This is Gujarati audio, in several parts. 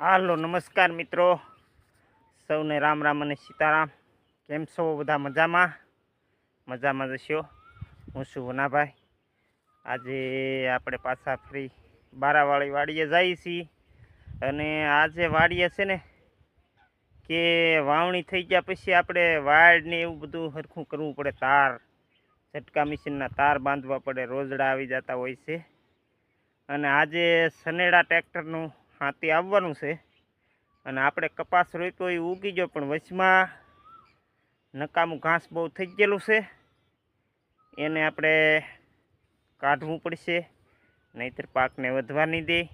હાલો, નમસ્કાર મિત્રો. સૌને રામ રામ અને સીતારામ. કેમ છો બધા? મજામાં? મજામાં જશો હું છું વનાભાઈ આજે આપણે પાછા ફરી બારાવાળી વાડીએ જઈએ છીએ. અને આજે વાડીએ છે ને કે વાવણી થઈ ગયા પછી આપણે વાડને એવું બધું સરખું કરવું પડે. તાર, ઝટકા મિશીનના તાર બાંધવા પડે. રોજડા આવી જતા હોય છે. અને આજે સનેડા ટ્રેક્ટરનું હાથી આવવાનું છે. અને આપણે કપાસ રોપ્યો એ ઉગી ગયો, પણ વચમાં નકામું ઘાસ બહુ થઈ ગયેલું છે. એને આપણે કાઢવું પડશે, નહીંતર પાકને વધવા નહીં દે.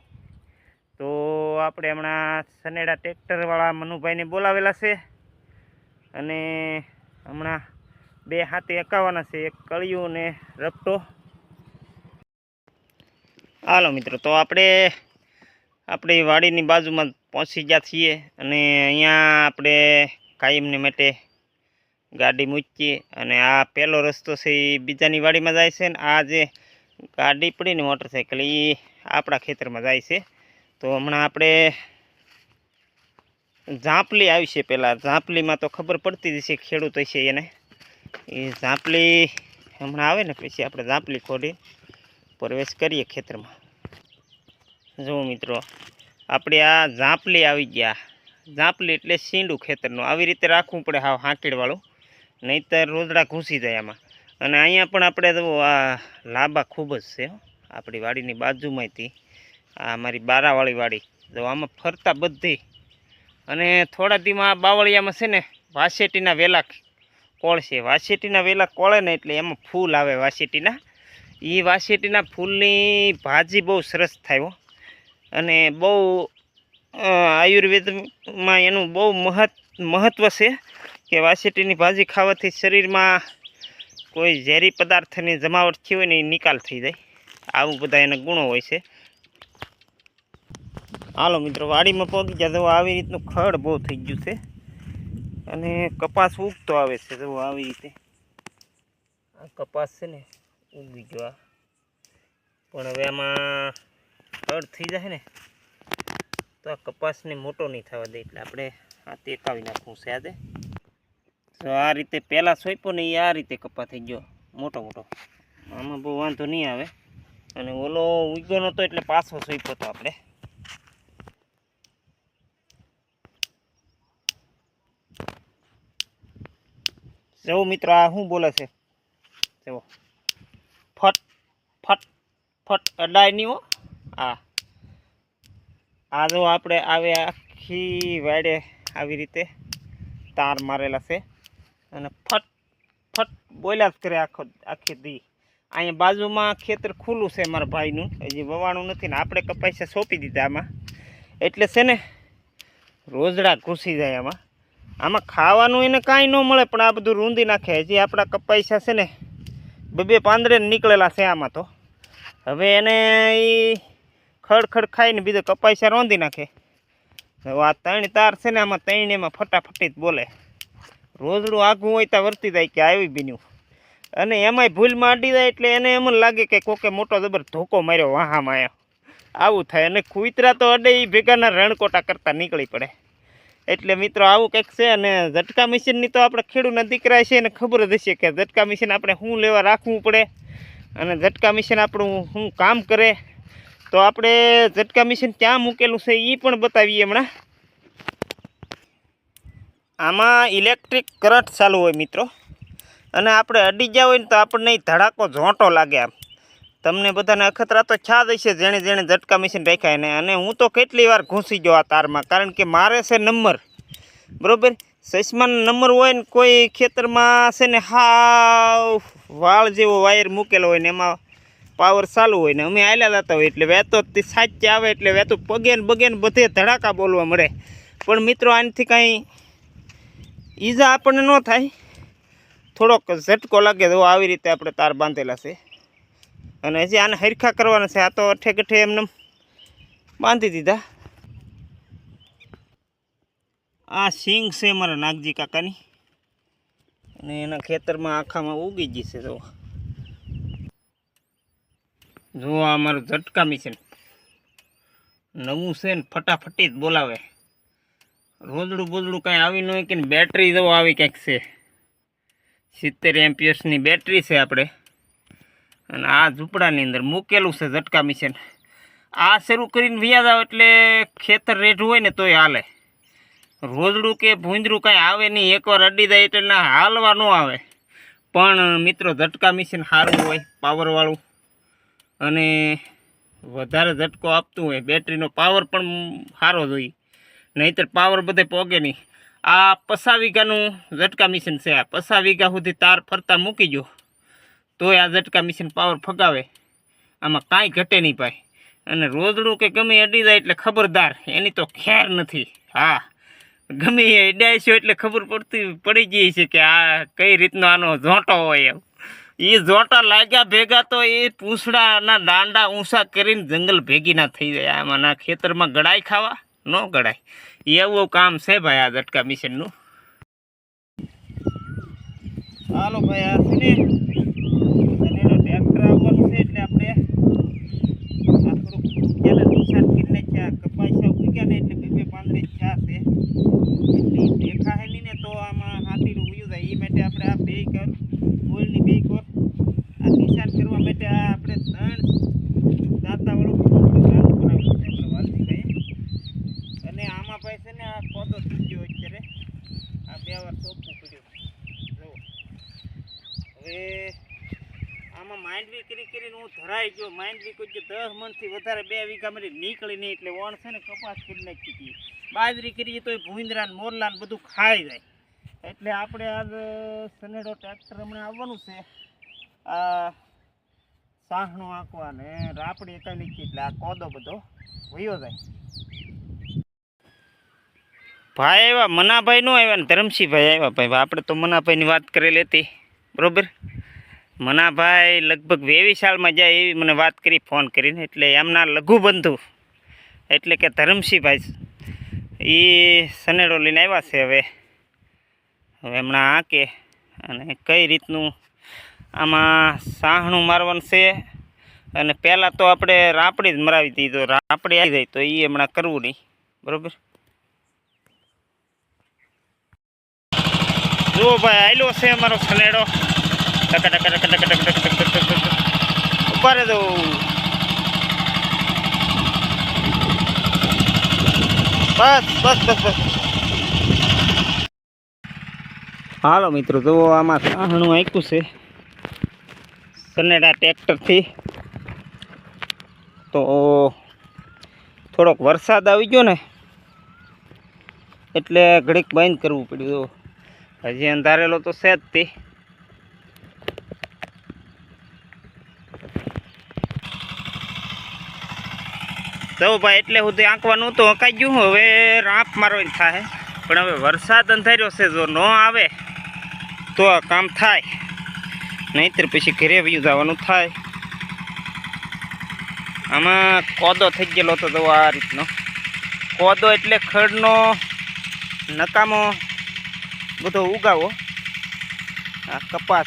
તો આપણે હમણાં સનેડા ટ્રેક્ટરવાળા મનુભાઈને બોલાવેલા છે. અને હમણાં બે હાથે એકાવાના છે, એક કળિયું ને રપટો. હાલો મિત્રો, તો આપણે આપણી વાડીની બાજુમાં પહોંચી ગયા છીએ અને અહીંયા આપણે કાયમને માટે ગાડી મૂકીએ અને આ પહેલો રસ્તો છે એ બીજાની વાડીમાં જાય છે ને આ જે ગાડી પડીને મોટરસાઇકલ એ આપણા ખેતરમાં જાય છે. તો હમણાં આપણે ઝાંપલી આવી છે પહેલાં ઝાંપલીમાં તો ખબર પડતી જ છે ખેડૂત છે એને. એ ઝાંપલી હમણાં આવે ને પછી આપણે ઝાંપલી ખોડી પ્રવેશ કરીએ ખેતરમાં. જુઓ મિત્રો, આપણે આ ઝાંપલી આવી ગયા. ઝાંપલી એટલે સીંડું ખેતરનું. આવી રીતે રાખવું પડે હાવ હાંકીડવાળું. નહીંતર રોજડા ઘૂસી જાય આમાં. અને અહીંયા પણ આપણે તો આ લાંબા ખૂબ જ છે હો. આપણી વાડીની બાજુમાંથી આ અમારી બારાવાળી વાડી. જો આમાં ફરતા બધી. અને થોડા દીમાં બાવળિયામાં છે ને, વાસેટીના વેલા કોળ છે. વાસેટીના વેલા કોળે ને એટલે એમાં ફૂલ આવે વાસેટીના. એ વાસેટીના ફૂલની ભાજી બહુ સરસ થાય હો. અને બહુ આયુર્વેદમાં એનું બહુ મહત મહત્ત્વ છે કે વાસેટીની ભાજી ખાવાથી શરીરમાં કોઈ ઝેરી પદાર્થની જમાવટ થઈ હોય ને એ નિકાલ થઈ જાય. આવું બધા એના ગુણો હોય છે. હાલો મિત્રો, વાડીમાં પહોંચી ગયા તો આવી રીતનું ખડ બહુ થઈ ગયું છે. અને કપાસ ઉગતો આવે છે જો આવી રીતે. આ કપાસ છે ને, ઉગી ગયો પણ હવે આમાં ખડ થઈ જાય ને, તો આ કપાસને મોટો નહીં થવા દે. એટલે આપણે આ તેકાવી નાખવું છે આજે. તો આ રીતે પહેલાં સોંપ્યો ને આ રીતે કપા થઈ ગયો. મોટો મોટો. આમાં બહુ વાંધો નહીં આવે. અને ઓલો ઉગ્યો નહોતો એટલે પાછો સોંપ્યો હતો આપણે. જવો મિત્રો, આ શું બોલે છે? જવો ફટ ફટ ફટ, અડાય નહીં હો. આ આ જો આપણે આવે આખી વાડે આવી રીતે તાર મારેલા છે. અને ફટ ફટ બોલ્યા જ કરે આખો, આખી દી. અહીંયા બાજુમાં ખેતર ખુલ્લું છે મારા ભાઈનું. હજી વવાણું નથી ને આપણે કપાસિયા સોંપી દીધા આમાં. એટલે છે ને, રોજડા ઘૂસી જાય આમાં. આમાં ખાવાનું એને કાંઈ ન મળે, પણ આ બધું રૂંધી નાખે. હજી આપણા કપાઈસા છે ને, બે બે પાંદડે નીકળેલા છે આમાં તો. હવે એને એ ખડ ખડ ખાઈને બીજો કપાસિયા રોંધી નાખે. આ ત્રણ તાર છે ને આમાં ત્રણ એમાં ફટાફટી જ બોલે. રોજડું આઘું હોય ત્યાં વર્તી જાય કે આવી બીન્યું. અને એમાંય ભૂલમાં અડી જાય એટલે એને એમ લાગે કે કોકે મોટો જબર ધોકો માર્યો વાહામાં આવ્યો આવું થાય અને કુતરા તો અડે એ ભેગાના રણકોટા કરતાં નીકળી પડે. એટલે મિત્રો આવું કંઈક છે અને ઝટકા મશીનની તો આપણે ખેડૂતના દીકરા છે એને ખબર જ હશે કે ઝટકા મશીન આપણે શું લેવા રાખવું પડે. અને ઝટકા મશીન આપણું શું કામ કરે. તો આપણે ઝટકા મિશન ક્યાં મૂકેલું છે એ પણ બતાવીએ હમણાં. આમાં ઇલેક્ટ્રિક કરંટ ચાલુ હોય મિત્રો. અને આપણે અડી ગયા હોય ને તો આપણને ધડાકો ઝોંટો લાગે આમ. તમને બધાને અખતરા તો છાદ હશે જેણે જેણે ઝટકા મિશન રાખ્યા એને. અને હું તો કેટલી વાર ઘૂસી ગયો આ તારમાં, કારણ કે મારે છે નંબર. બરાબર? સસમાનો નંબર હોય ને કોઈ ખેતરમાં છે ને હાવ વાળ જેવો વાયર મૂકેલો હોય ને એમાં પાવર ચાલુ હોય ને અમે આયલા જતા હોય એટલે વહેતો તે સાચે આવે એટલે વહેતું પગે ને બગે ને બધે ધડાકા બોલવા મળે. પણ મિત્રો, આનાથી કાંઈ ઈજા આપણને ન થાય. થોડોક ઝટકો લાગે તો આવી રીતે આપણે તાર બાંધેલા છે. અને હજી આને હરખા કરવાના છે. આ તો અઠે કઠે એમને બાંધી દીધા. આ સિંગ છે મારા નાગજી કાકાની. અને એના ખેતરમાં આખામાં ઉગી ગઈ જો જો આ અમારું ઝટકા મિશન નવું છે ને, ફટાફટી જ બોલાવે. રોજડું બોજડું કાંઈ આવી ન હોય કે બેટરી જેવો આવી કંઈક છે. સિત્તેર એમ્પિયર્સની બેટરી છે આપણે. અને આ ઝૂંપડાની અંદર મૂકેલું છે ઝટકા મિશન આ શરૂ કરીને વ્યાજ આવે એટલે ખેતર રેઢું હોય ને તોય હાલે. રોજડું કે ભૂંજરું કાંઈ આવે નહીં, એકવાર અડી જાય એટલે હાલવા ન આવે. પણ મિત્રો ઝટકા મિશન સારું હોય પાવરવાળું અને વધારે ઝટકો આપતું હોય, બેટરીનો પાવર પણ સારો જોઈએ નહીંતર પાવર બધે પોગે નહીં. આ પસા વીઘાનું ઝટકા મિશન છે આ. પસા વીઘા સુધી તાર ફરતા મૂકી જો તોય આ ઝટકા મિશન પાવર ફગાવે. આમાં કાંઈ ઘટે નહીં પાય અને રોજડું કે ગમે અડી જાય એટલે ખબરદાર. એની તો ખેર નથી. હા. ગમે એ અડાય એટલે ખબર પડતી, પડી ગઈ છે કે આ કઈ રીતનો આનો ઝોંટો હોય એમ. એ ઝોંટા લાગ્યા ભેગા તો એ પૂંછડાના દાંડા ઊંચા કરીને જંગલ ભેગી ના થઈ જાય. આમાં ના ખેતરમાં ગળાઈ ખાવા? ન ગળાય. એવું કામ છે ભાઈ આ ઝટકા મિશનનું. હાલો ભાઈ, આ છે ને શનિનો ટ્રેક્ટર આવવાનું છે એટલે આપણે આ થોડુંક પેલા નિશાન કરી નાખ્યા. કપાસા ઉગ્યા ને એટલે બે બે પાંદડે છા છે. એટલે ઈ દેખાય નહીં ને તો આમાં હાથીનું ઉયું જાય એ માટે આપણે આ બે કર ગોળની બે કર. આ નિશાન કરવા માટે આ આપણે ત્રણ દાંતાવાળું બનાવેલું છે આપણે અને આમાં ભાઈ ને આ કોદો થઈ અત્યારે. આ બે વાર સોંપવું પડ્યું. જુઓ. હવે આમાં માંડવી કરી કરીને હું ધરાઈ ગયો. માંડવી કોઈ દસ મણથી વધારે બે વીઘા મારી નીકળી એટલે વણ છે ને કપાસ કરી નાખી બાજરી કરીએ તો ભૂંદરા મોરલા બધું ખાઈ જાય. એટલે આપણે આજ સનેડો ટ્રેક્ટર હમણાં આવવાનું છે. આ સાહણું આંકવા ને રાપડી કઈ નાખી એટલે આ કોદો બધો વયો જાય. ભાઈ આવ્યા, મનાભાઈ નો આવ્યા ને, ધરમસિંહભાઈ આવ્યા ભાઈ. આપણે તો મનાભાઈની વાત કરેલી હતી. બરોબર? મનાભાઈ લગભગ વેવી સાલમાં જાય એવી મને વાત કરી, ફોન કરીને, એટલે એમના લઘુબંધુ, એટલે કે ધરમસિંહભાઈ એ સનેડો લઈને આવ્યા છે હવે. હવે હમણાં આંકે અને કઈ રીતનું આમાં સાહણું મારવાનું છે? અને પહેલાં તો આપણે રાપડી જ મરાવી દીધો રાપડી આવી જાય તો એ હમણાં કરવું નહીં. બરાબર? જુઓ ભાઈ આવેલો છે અમારો સનેડો ઉપાડે તો. બસ બસ બસ બસ. હાલો મિત્રો તો આમાં સાહણું આંક્યું છે. સનેડા ટ્રેક્ટરથી. તો થોડોક વરસાદ આવી ગયો ને, એટલે ઘડીક બંધ કરવું પડ્યું તો હજી અંધારેલો તો છે જ તે. તો ભાઈ, એટલે સુધી આંકવાનું તો અકાઈ ગયું, હવે રાંપ મારવાની થાય. પણ હવે વરસાદ અંધાર્યો છે, જો ન આવે તો આ કામ થાય. નહીંતર પછી ઘરે વયું જવાનું થાય. આમાં કોદો થઈ ગયેલો હતો તો આ રીતનો. કોદો એટલે ખડનો નકામો બધો ઉગાવો. આ કપાસ.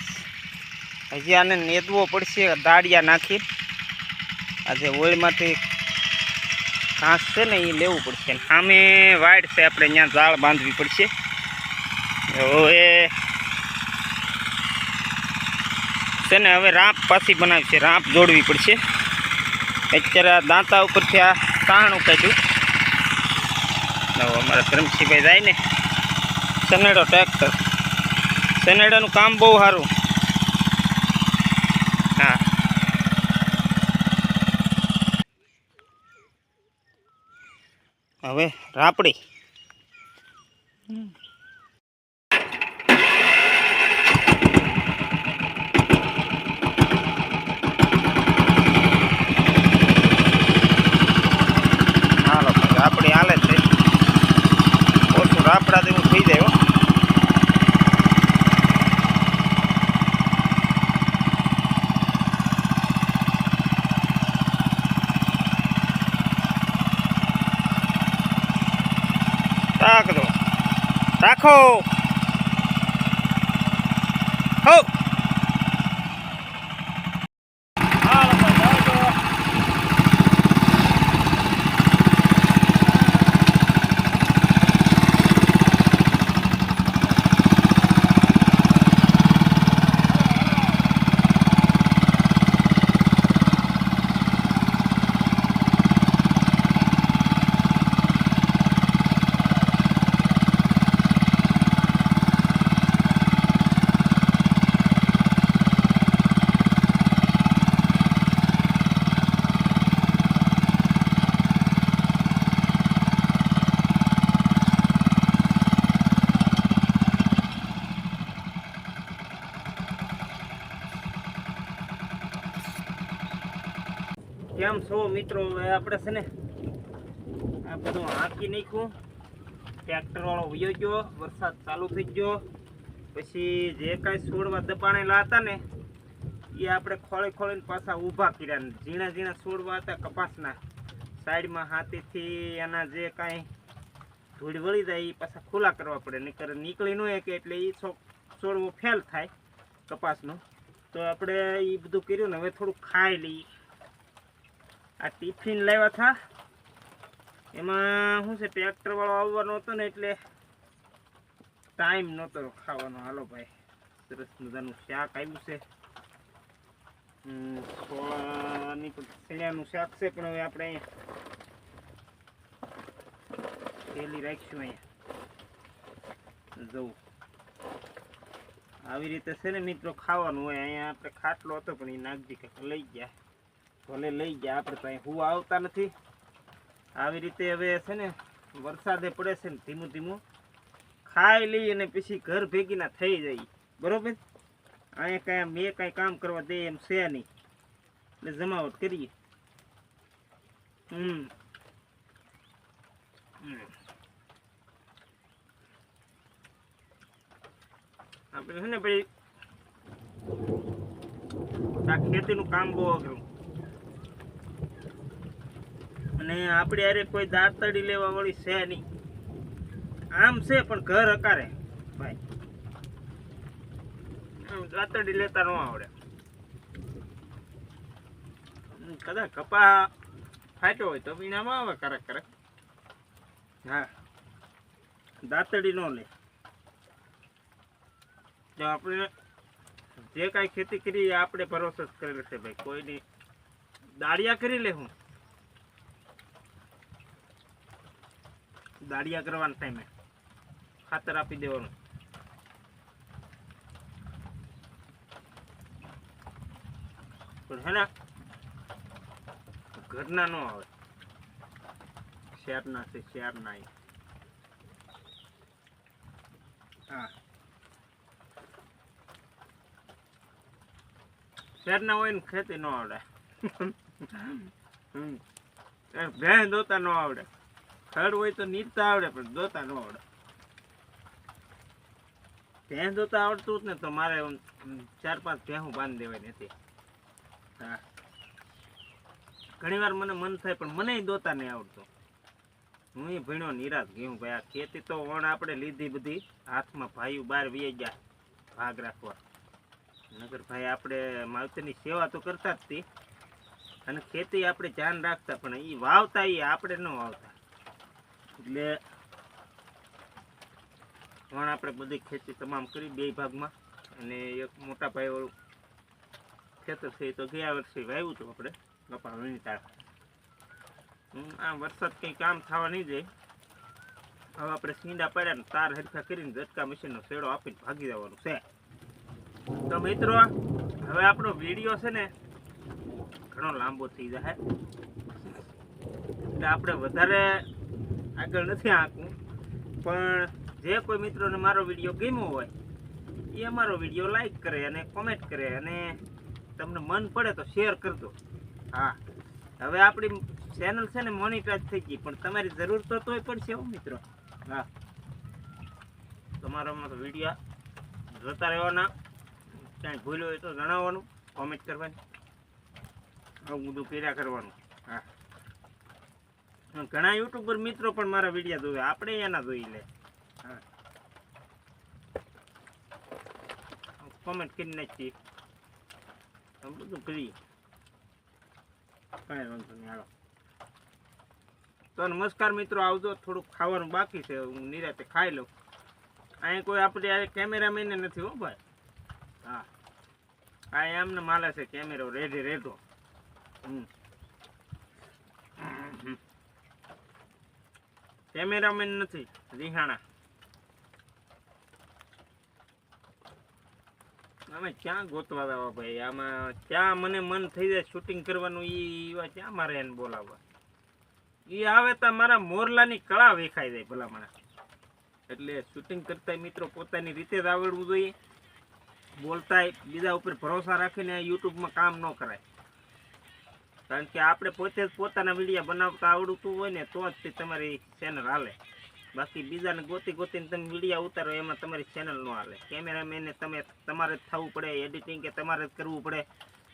હજી આને નેદવો પડશે, દાળિયા નાખી આજે ઓળમાંથી ઘાસ છે ને એ લેવું પડશે. સામે વાડ છે, આપણે અહીંયા ઝાડ બાંધવી પડશે. હવે છે ને હવે રાંપ પાછી બનાવી છે રાંપ જોડવી પડશે. અત્યારે આ દાંતા ઉપરથી આ તાણું કાઢ્યું અમારા ધરમસિંહભાઈ જાય ને. સનેડો ટ્રેક્ટર. સનેડાનું કામ બહુ સારું. હા. હવે રાપડી હાલો ભાઈ, રાપડી હાલે જ છે ઓછું રાપડા જેવું થઈ જાય હો રાખ દો રાખો હો હાલો ભાઈ, જાઓ તો. કેમ છો મિત્રો? હવે આપણે છે ને આ બધું હાંકી નાખ્યું. ટ્રેક્ટર વાળો વયો વરસાદ ચાલુ થઈ ગયો. પછી જે કાંઈ છોડવા દબાણેલા હતા ને, એ આપણે ખોળી ખોળીને પાછા ઊભા કર્યા ઝીણા ઝીણા છોડવા હતા કપાસના. સાઈડમાં હાથીથી એના જે કાંઈ ધૂળ વળી જાય, એ પાછા ખુલ્લા કરવા પડે. નીકળે નીકળી ન કે એટલે એ છોડવો ફેલ થાય કપાસનો. તો આપણે એ બધું કર્યું ને, હવે થોડું ખાઈ લઈએ. આ ટિફિન લાવ્યા હતા એમાં શું છે ટ્રેક્ટર વાળો આવવાનો હતો ને એટલે ટાઈમ નહોતો ખાવાનો. હાલો ભાઈ, સરસ મજાનું શાક આવ્યું છે. સોળાની શેણાનું શાક છે, પણ હવે આપણે થેલી રાખીશું અહીંયા. જવું. આવી રીતે છે ને મિત્રો, ખાવાનું હોય. અહીંયા આપણે ખાટલો હતો, પણ એ નાગજી કંઈક લઈ ગયા. ભલે લઈ ગયા, આપણે તો અહીં હું આવતા નથી. આવી રીતે હવે છે ને, વરસાદે પડે છે ને, ધીમું ધીમું. ખાઈ લઈ અને પછી ઘર ભેગીના થઈ જાય. બરોબર? અહીંયા કાંઈ મેં કાંઈ કામ કરવા દે એમ છે નહીં. એટલે જમાવટ કરીએ. હમ. આપણે છે ને, ભાઈ ખેતીનું કામ બહુ અઘરું. અને આપણે અરે કોઈ દાંતડી લેવા વાળી છે નહીં. આમ છે, પણ ઘર હકારે. ભાઈ. દાંતડી લેતા ન આવડે. કદાચ કપા ફાટ્યો હોય તો વીણામાં આવે કરક કરક હા. દાંતડી ન લે. જો આપણે જે કાંઈ ખેતી કરી આપણે ભરોસો જ કરેલો છે, ભાઈ. કોઈની દાળિયા કરી લે હું. દાળિયા કરવાના ટાઈમે ખાતર આપી દેવાનું. પણ હે ને ઘરના નો આવે. શેરના છે શેરના. હા. શેરના હોય ને ખેતી ન આવડે. ભેંસ દોતા ન આવડે. ખડ હોય તો નીચતા આવડે, પણ દોતા ન આવડે. ભેંસ દોતા આવડતું જ ને, તો મારે ચાર પાંચ ભેહું બાંધી દેવાય નથી હા. ઘણી વાર મને મન થાય, પણ મને દોતા નહીં આવડતું. હું એ ભણ્યો નિરાશ ગયું, ભાઈ, આ ખેતી તો વણ આપણે લીધી બધી, હાથમાં ભાઈઓ બહાર વી ગયા, ભાગ રાખવા. નગર ભાઈ, આપણે માવતરની સેવા તો કરતા જ હતી અને ખેતી આપણે ધ્યાન રાખતા, પણ એ વાવતા એ આપણે ન વાવતા. એટલે પણ આપણે બધી ખેતી તમામ કરી બે ભાગમાં. અને એક મોટા ભાઈ વાળું ખેતર છે તો ગયા વર્ષે વાવ્યું હતું આપણે કપા વીણી તાળ. આ વરસાદ કંઈ કામ થવા નહીં જાય હવે આપણે સીંડા પાડ્યા તાર હરખા કરીને ઝટકા મશીનનો શેડો આપીને ભાગી જવાનું છે. તો મિત્રો, હવે આપણો વીડિયો છે ને ઘણો લાંબો થઈ જાય એટલે આપણે વધારે આગળ નથી આંકવું પણ જે કોઈ મિત્રોને મારો વીડિયો ગમ્યો હોય, એ અમારો વીડિયો લાઈક કરે અને કોમેન્ટ કરે અને તમને મન પડે તો શેર કરજો હા. હવે આપણી ચેનલ છે ને મોનિટાઈઝ થઈ ગઈ, પણ તમારી જરૂર તો તોય પડશે હો મિત્રો. હા. તમારામાં તો વીડિયો જોતા રહેવાના. ક્યાંય ભૂલ હોય તો જણાવવાનું કોમેન્ટ કરવાની. આવું બધું કર્યા કરવાનું. હા. ઘણા યુટ્યુબર મિત્રો પણ મારા વીડિયો જોવે. આપણે એના જોઈ લે. હા. કોમેન્ટ કરી નાખી બધું કરી. કાંઈ વાંધો નહીં, હાલો. તો નમસ્કાર મિત્રો, આવજો. થોડુંક ખાવાનું બાકી છે. હું નિરાતે ખાઈ લઉં. અહીંયા કોઈ આપણે કેમેરામેન નથી હો ભાઈ. હા. આ એમને માલે છે, કેમેરો. રેડી, રેડો. હમ. કેમેરામેન નથી, રિહાણા. અમે ક્યાં ગોતવા દાવા ભાઈ? આમાં ક્યાં મને મન થઈ જાય શૂટિંગ કરવાનું, ઈ એવા ક્યાં મારે એને બોલાવવા? ઈ આવે તો મારા મોરલાની કળા વેખાઈ જાય ભલામણા. એટલે શૂટિંગ કરતા મિત્રો પોતાની રીતે જ આવડવું જોઈએ. બોલતાય બીજા ઉપર ભરોસા રાખીને યુટ્યુબમાં કામ ન કરાય. કારણ કે આપણે પોતે જ પોતાના વીડિયો બનાવતા આવડતું હોય ને તો જ તે તમારી ચેનલ હાલે. બાકી બીજાને ગોતી ગોતીને તમે વિડીયા ઉતારો, એમાં તમારી ચેનલ ન હાલે. કેમેરામેનને તમે, તમારે જ થવું પડે એડિટિંગ કે તમારે જ કરવું પડે.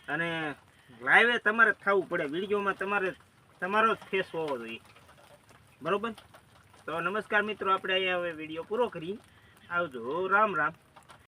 અને લાઈવે તમારે જ થવું પડે, વિડીયોમાં તમારે તમારો જ ફેસ હોવો જોઈએ. બરોબર? તો નમસ્કાર મિત્રો, આપણે અહીંયા હવે વીડિયો પૂરો કરી આવજો. રામ રામ.